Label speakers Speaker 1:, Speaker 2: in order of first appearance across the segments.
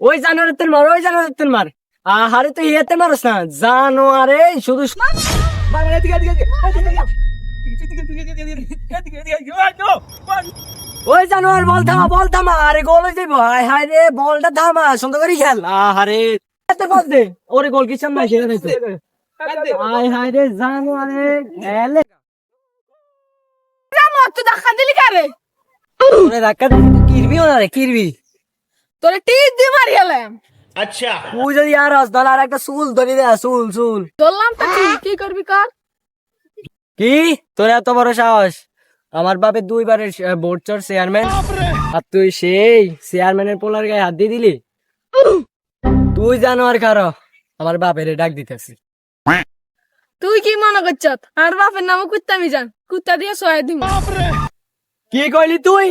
Speaker 1: ওই জানোয়ারের তেল মার ওই জানোয়ারের তেল মার আহারে তুই ইয়েতে মারস না জানোয়ারে শুধু ওই জানোয়ার বল থামা বল থামা আরে গোল হয়ে যাইব হায় হায় রে বলটা থামা সুন্দর করে খেল আহারে এতে বল দে ওরে গোল কি সামনে খেলে দিতে হায় হায় রে জানোয়ারে এলে
Speaker 2: তুই দেখা দিলি কারে
Speaker 1: ওরে রাখা কিরবিও কিরবি
Speaker 2: তোরে টিপ দিয়ে মারি গেলাম
Speaker 1: তুই যদি আর আস তাহলে আর একটা চুল ধরি দে চুল চুল।
Speaker 2: ধরলাম তো কি কি করবি কর?
Speaker 1: কি? তোর এত বড় সাহস? আমার বাপের দুইবারের বোর্ড চর চেয়ারম্যান আর তুই সেই চেয়ারম্যানের পোলার গায়ে হাত দিয়ে দিলি? তুই জানো আর কারও? আমার বাপের ডাক দিতেছি।
Speaker 2: তুই কি মনে করছ আর বাপের নামও কুত্তা আমি জান। কুত্তা দিয়ে সহায় দিম।
Speaker 1: কি কইলি তুই?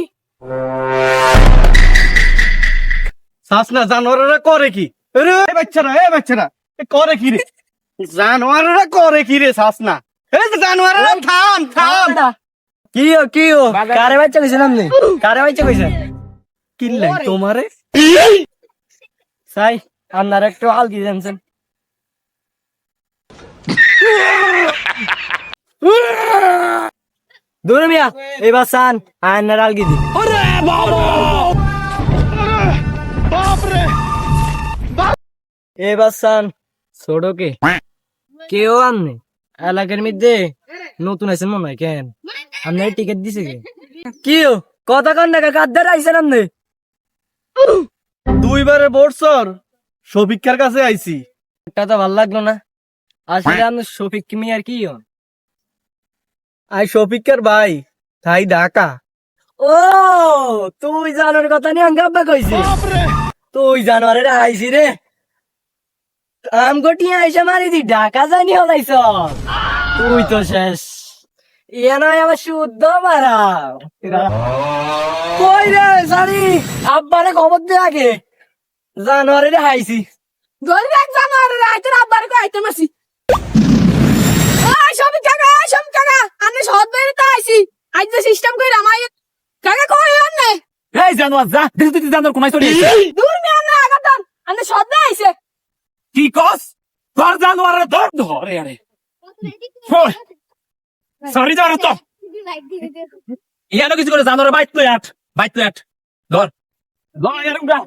Speaker 3: শাসনা জানোয়ারেরা করে কি? রে এই বাচ্চারা এই বাচ্চারা এ করে কি রে? জানোয়ারেরা করে কি রে শাসনা? এই যে জানোয়ারেরা থাম থাম।
Speaker 1: কি ও কি ও? কারে বাচ্চা কইছেন আপনি কারে বাচ্চা কইছেন
Speaker 3: কিল্লাই তোমারে?
Speaker 1: সাই আপনার একটু আলগি জানছেন। দূর মিয়া এবার সান আয়নার আলগি দি এবার সান ছোটকে কেউ আননি। এলাকার মধ্যে নতুন আছেন মনে হয় কেন? আপনার টিকিট দিছে কে? কি ও কথা কন না কাদ্দার আইছেন আপনি?
Speaker 3: দুইবারে বোর্ডসর শফিকার কাছে আইছি?
Speaker 1: এটা তো ভালো লাগল না। আসলে আপনি শফিক কিমি আর কি হন?
Speaker 3: আই শফিকার ভাই তাই ঢাকা।
Speaker 1: ও তুই জানোর কথা নিয়ে আঙ্গাব্বা কইছি তুই জানোয়ারে আইছি রে। আম গটিয়ে আইসা মারি দি ঢাকা জানি হলাইছ। তুই তো শেষ। ইয়ে নয় আমার শুদ্ধ মারা। কই রে সারি? আব্বারে খবর দে আগে। জানোয়ারে রে হাইছি
Speaker 2: ধরে রাখ জানোয়ার আইতে আব্বার কো আইতে মাসি ওই সব কাকা সব কাকা। আমি সদ বাইরে তো আইছি। আজ যে সিস্টেম কই রামাই কাকা কই আনে?
Speaker 1: এই জানোয়ার যা। জানোয়ার কোনায় চলে
Speaker 2: দূর মে আনে আগাতন আনে সদ
Speaker 1: কস তোর জানোয়ারে ধর ধরে আরে। সরি যাও তো। ইয়ানো কিছু করে জানোয়ারে বাইত তো আট বাইত তো আট। ধর। ধর উড়া